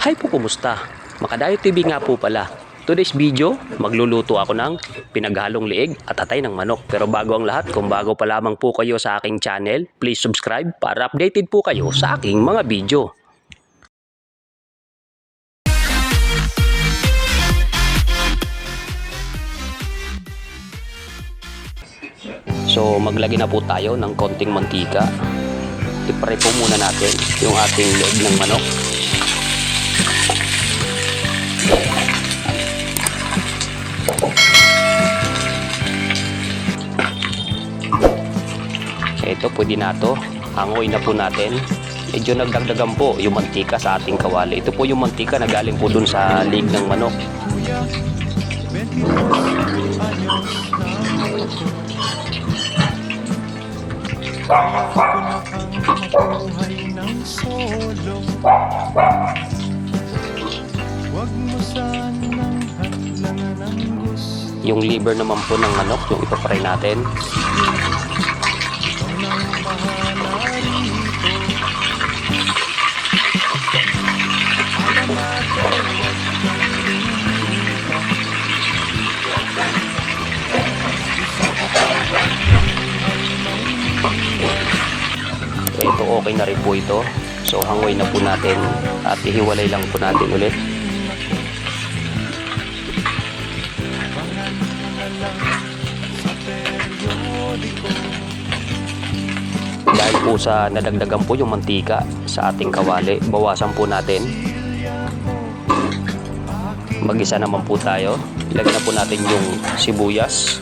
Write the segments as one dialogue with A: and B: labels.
A: Hi po, kumusta? Makadayo TV nga po pala. Today's video, magluluto ako ng pinaghalong liig at atay ng manok. Pero bago ang lahat, kung bago pa lamang po kayo sa aking channel, please subscribe para updated po kayo sa aking mga video. So maglagay na po tayo ng konting mantika. I-fry po muna natin yung ating leg ng manok. Ito, pwede na to. Hangoy na po natin. Medyo nagdagdagan po yung mantika sa ating kawali. Ito po yung mantika na galing po dun sa leg ng manok. Yung liver naman po ng manok, yung ipapry natin. Okay na rin po ito. So hangoy na po natin at ihiwalay lang po natin ulit. Dahil po sa nadagdagan po yung mantika sa ating kawali, bawasan po natin. Magisa naman po tayo. Ilagay na po natin yung sibuyas.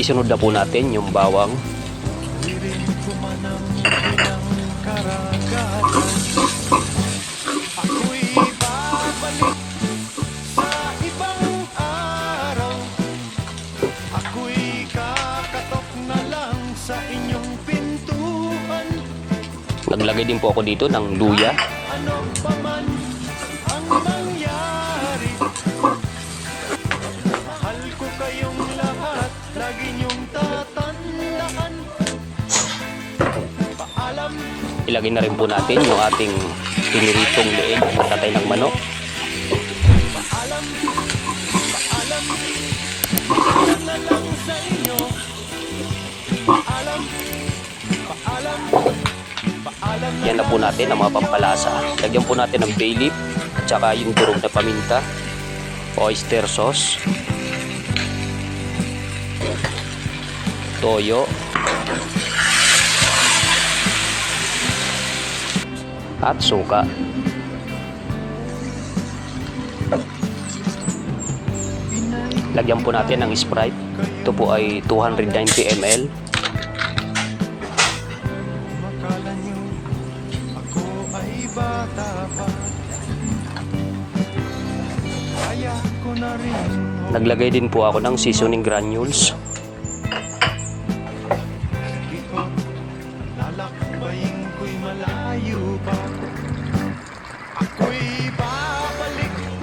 A: Isunod na po natin yung bawang. Naglagay din po ako dito ng luya. Ilagay na rin po natin yung ating piniritong leeg at tatay ng manok.
B: Na na
A: Yan na po natin ang mga pampalasa. Lagyan po natin ng bay leaf at saka yung durog na paminta, oyster sauce, toyo, at suka. Lagyan po natin ng Sprite. Ito po ay 290 ml. Naglagay din po ako ng seasoning granules.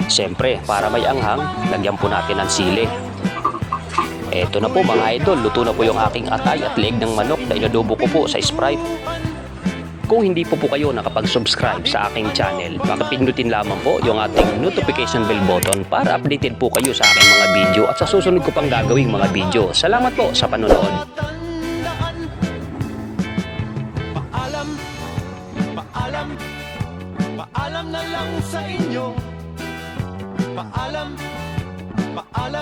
A: Siyempre, para may anghang, lagyan po natin ng sili. Eto na po mga idol, luto na po yung aking atay at leeg ng manok na inadobo ko po sa Sprite. Kung hindi po po kayo nakapag-subscribe sa aking channel, makapindutin lamang po yung ating notification bell button para updated po kayo sa aking mga video at sa susunod ko pang gagawing mga video. Salamat po sa panonood.
B: Paalam, paalam, paalam na lang sa inyo Paalam, paalam,